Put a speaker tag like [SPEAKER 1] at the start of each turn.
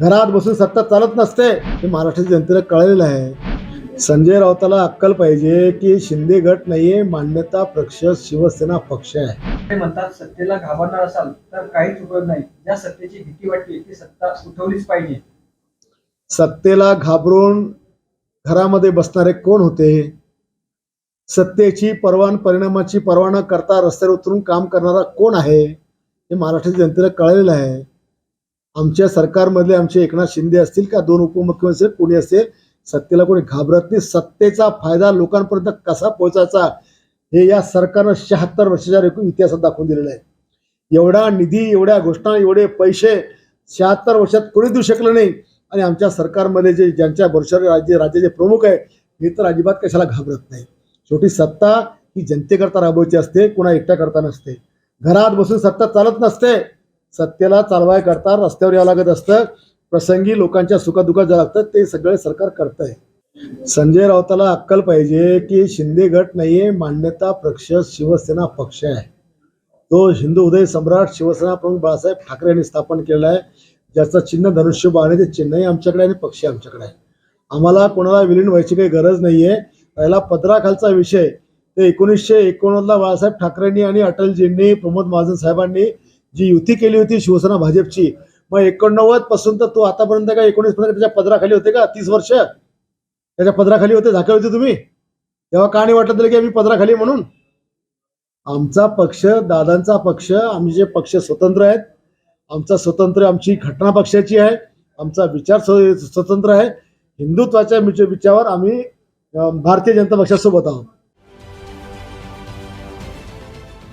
[SPEAKER 1] घरात बसून सत्ता चालत नसते हे महाराष्ट्राच्या जनतेला कळलेलं आहे. संजय राऊताला अक्कल पाहिजे की शिंदे गट नाहीये मान्यता पक्ष शिवसेना पक्ष आहे.
[SPEAKER 2] ते म्हणतात सत्तेला घाबरणार असाल तर काहीच उपयोग नाही. ज्या सत्तेची भीती वाटते ती सत्ता उठवलीच पाहिजे.
[SPEAKER 1] सत्तेला घाबरून घरामध्ये बसणारे कोण होते? सत्तेची परवान परिणामाची पर्वा न करता रस्त्यावर उतरून काम करणारा कोण आहे? हे महाराष्ट्राच्या जनतेला कळलेलं आहे. आमच्या सरकारमधले आमचे एकनाथ शिंदे असतील का दोन उपमुख्यमंत्री असेल, कोणी असेल सत्तेला कोणी घाबरत नाही. सत्तेचा फायदा लोकांपर्यंत कसा पोहोचायचा हे या सरकारनं शहात्तर वर्षाच्या एकूण इतिहासात दाखवून दिलेलं आहे. एवढा निधी एवढ्या घोषणा एवढे पैसे शहात्तर वर्षात कोणी देऊ शकलं नाही. आणि आमच्या सरकारमध्ये जे ज्यांच्या भरोशावर राज्य राज्याचे प्रमुख आहे हे तर अजिबात कशाला घाबरत नाही छोटी सत्ता ही जनतेकरता राबवायची असते कुणा एकट्या करता नसते. घरात बसून सत्ता चालत नसते. सत्तेला चालवाय करता रस्त्यावर यावं लागत असतं. प्रसंगी लोकांच्या सुखादुखात जावं लागतं. ते सगळे सरकार करतंय. संजय राऊताला अक्कल पाहिजे की शिंदे गट नाहीये मान्यता पक्ष शिवसेना पक्ष आहे. तो हिंदू उदय सम्राट शिवसेना प्रमुख बाळासाहेब ठाकरे यांनी स्थापन केलेला आहे. ज्याचं चिन्ह धनुष्यबाण आहे. ते चिन्हही आमच्याकडे आणि पक्षी आमच्याकडे आहे. आम्हाला कोणाला विलीन व्हायची काही गरज नाहीये. पहिला पदराखालचा विषय. ते एकोणीसशे एकोणनव्वदला बाळासाहेब ठाकरेंनी आणि अटलजींनी प्रमोद महाजन साहेबांनी जी युती केली होती शिवसेना भाजपची मग एकोणनव्वदपासून तर तो आतापर्यंत काय एकोणीस पर्यंत त्याच्या पदराखाली होते का? तीस वर्ष? त्याच्या पदराखाली होते झाके होते तुम्ही? तेव्हा का नाही वाटलं तरी की आम्ही पदराखाली म्हणून? आमचा पक्ष दादांचा पक्ष आमचे पक्ष स्वतंत्र आहेत आमचा स्वतंत्र आमची घटना पक्षाची आहे आमचा विचार स्व- स्वतंत्र आहे हिंदुत्वाच्या विचारावर आम्ही भारतीय जनता पक्षासोबत आहोत.